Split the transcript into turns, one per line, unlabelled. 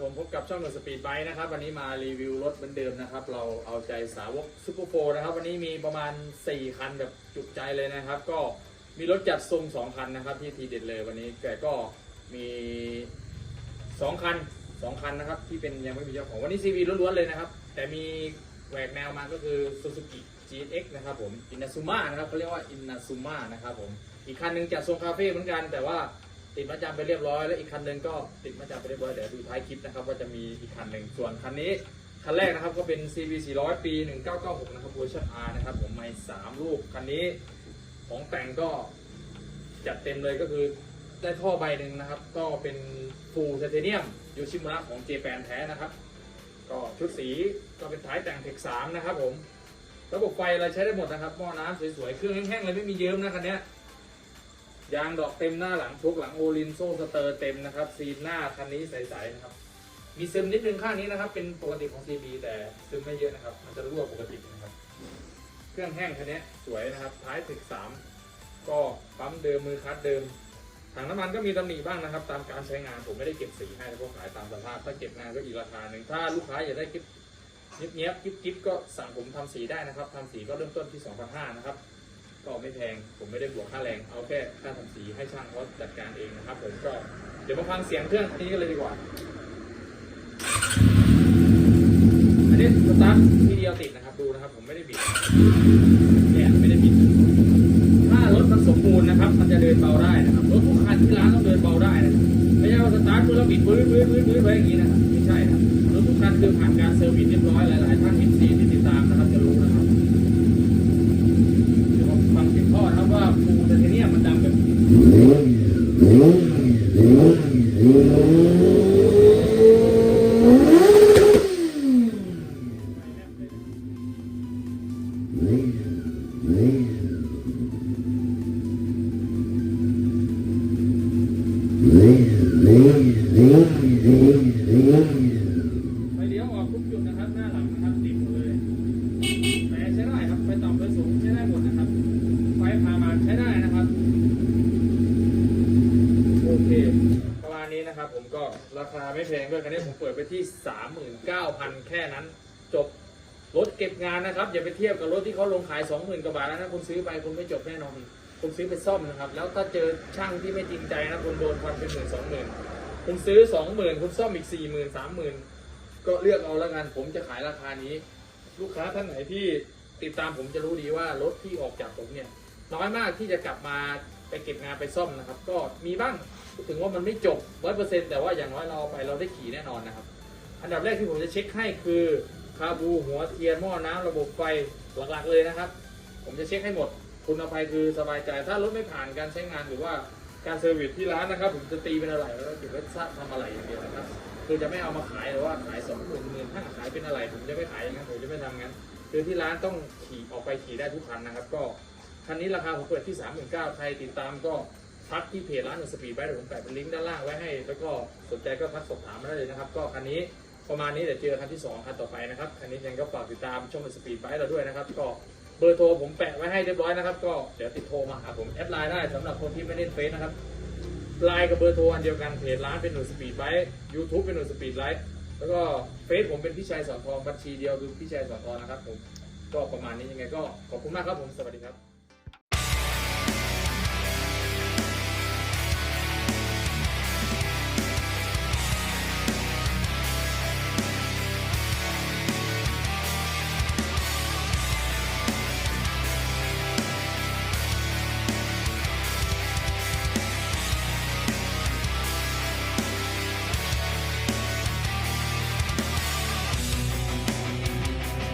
ผมพบกับช่องหนุ่สปีดไบค์นะครับ วันนี้มารีวิวรถเหมือนเดิมนะครับ เราเอาใจสาวกซูเปอร์โฟนะครับ วันนี้มีประมาณ 4 คันแบบจุกใจเลยนะครับ ก็มีรถจัดทรง 2 คันนะครับที่ทีเด็ดเลยวันนี้แต่ก็มี 2 คัน 2 คันนะครับ ที่เป็นยังไม่มีเจ้าของวันนี้ CV ล้วนๆเลยนะครับ แต่มีแหวกแนวมาก็คือ Suzuki GX นะครับผมอินนาซูมานะครับเขาเรียกว่าอินนาซูมานะครับผมอีกคันหนึงจัดทรงคาเฟ่เหมือนกันแต่ว่า ติดมาจำไปเรียบร้อยแล้วอีกคันหนึ่งก็ติดมาจำไปเรียบร้อยเดี๋ยวดูท้ายคลิปนะครับว่าจะมีอีกคันหนึ่งส่วนคันนี้คันแรกนะครับก็เป็น CV 400 ปี 1996 นะครับเวอร์ชัน R นะครับผมไม่สามลูกคันนี้ของแต่งก็จัดเต็มเลยก็คือได้ท่อใบหนึ่งนะครับ ก็เป็นฟูลไทเทเนียมยูชิมุระของเจแปนแท้นะครับ ก็ชุดสีก็เป็นท้ายแต่งเทค3นะครับผม ระบบไฟอะไรใช้ได้หมดนะครับหม้อน้ำสวยๆ เครื่องแห้งๆเลยไม่มีเยิ้มนะคันนี้ ยางดอกเต็มหน้าหลังทุกหลังโอลินโซ่สเตอร์เต็มนะครับซีนหน้าคันนี้ใสๆนะครับ มีซึมนิดนึงข้างนี้นะครับ เป็นปกติของ CB แต่ซึมไม่เยอะนะครับ มันจะรั่วปกตินะครับ เครื่องแห้งคันนี้สวยนะครับ ท้ายถึกสามก็ปั๊มเดิมมือคัดเดิมถังน้ำมันก็มีตำหนิบ้างนะครับ ตามการใช้งานผมไม่ได้เก็บสีให้เพราะขายตามสภาพถ้าเก็บงานก็อีกราคาหนึ่งถ้าลูกค้าอยากได้กิ๊บเนี้ยบๆกิ๊บกิ๊บก็สั่งผมทำสีได้นะครับทำสีก็เริ่มต้นที่2,500นะครับ ก็ไม่แพง ผมไม่ได้บวกค่าแรง เอาแค่ค่าทำสีให้ช่างเขาจัดการเองนะครับ ผมก็เดี๋ยวมาฟังเสียงเครื่องนี้กันเลยดีกว่า อันนี้สตาร์ททีเดียวติดนะครับ ดูนะครับ ผมไม่ได้บิดเนี่ยไม่ได้บิด ถ้ารถมันสมบูรณ์นะครับ มันจะเดินเบาได้นะครับ รถทุกคันที่ร้านต้องเดินเบาได้นะไม่ใช่ว่าสตาร์ทปุ๊บแล้วบิดปื้ดปื้ดปื้ดปื้ดไว้อย่างนี้นะครับไม่ใช่นะครับรถทุกคันคือผ่านการเซอร์วิสเรียบร้อยหลาย ๆ ท่าน ไฟเลี้ยวออกทุกจุดนะครับ หน้าหลังนะครับติดหมดเลยแต่ใช้ได้ครับไฟต่ำไฟสูงใช้ได้หมดนะครับ ไฟพามาใช้ได้นะครับ โอเคประมาณนี้นะครับ ผมก็ราคาไม่แพงด้วยคันนี้ผมเปิดไปที่ 39,000 แค่นั้น จบรถเก็บงานนะครับ อย่าไปเทียบกับรถที่เขาลงขาย 20,000กว่าบาทแล้วนะคุณซื้อไปคุณไม่จบแน่นอน คุณซื้อไปซ่อมนะครับ แล้วถ้าเจอช่างที่ไม่จริงใจนะคุณโดนควันเป็นหมื่นสองหมื่นคุณซื้อสองหมื่นคุณซ่อมอีกสี่หมื่นสามหมื่นก็เลือกเอาแล้วกันผมจะขายราคานี้ ลูกค้าท่านไหนที่ติดตามผมจะรู้ดีว่ารถที่ออกจากผมเนี่ยน้อยมากที่จะกลับมาไปเก็บงานไปซ่อมนะครับ ก็มีบ้างถึงว่ามันไม่จบร้อยเปอร์เซ็นต์แต่ว่าอย่างน้อยเราไปเราได้ขี่แน่นอนนะครับ อันดับแรกที่ผมจะเช็คให้คือคาบูหัวเทียนหม้อน้ำระบบไฟหลักๆเลยนะครับ ผมจะเช็คให้หมด คุณอภัยคือสบายใจ ถ้ารถไม่ผ่านการใช้งานหรือว่าการเซอร์วิสที่ร้านนะครับ ผมจะตีเป็นอะไรแล้วก็เก็บไว้ทำอะไรอย่างเดียวนะครับคือจะไม่เอามาขายหรือว่าขายสองหมื่นหมื่นห้าขายเป็นอะไร ผมจะไม่ขายอย่างนั้นผมจะไม่ทำงั้น คือที่ร้านต้องขี่ออกไปขี่ได้ทุกคันนะครับ ก็คันนี้ราคาผมเปิดที่สามหมื่นเก้าใครติดตามก็ทักที่เพจร้านสปีดไบค์ผมแปะเป็นลิงก์ด้านล่างไว้ให้ แล้วก็สนใจก็ทักสอบถามมาได้เลยนะครับ ก็คันนี้ประมาณนี้เดี๋ยวเจอคันที่สองคันต่อไปนะครับคันนี้ยังก็ฝากติดตามช่องสปีดไบค์เราด้วยนะครับก็ บอร์โทรผมแปะไว้ให้เรียบร้อยนะครับ ก็เดี๋ยวติดโทรมาหาผมแอดไลน์ได้สำหรับคนที่ไม่เล่นเฟซนะครับไลน์กับเบอร์โทรอันเดียวกันเพจร้านเป็นหน่วยสปีดไบค์ยูทูบเป็นหน่วยสปีดไลฟ์แล้วก็เฟซผมเป็นพี่ชายสอนทองบัญชีเดียวคือพี่ชายสอนทองนะครับผมก็ประมาณนี้ยังไงก็ขอบคุณมากครับผมสวัสดีครับ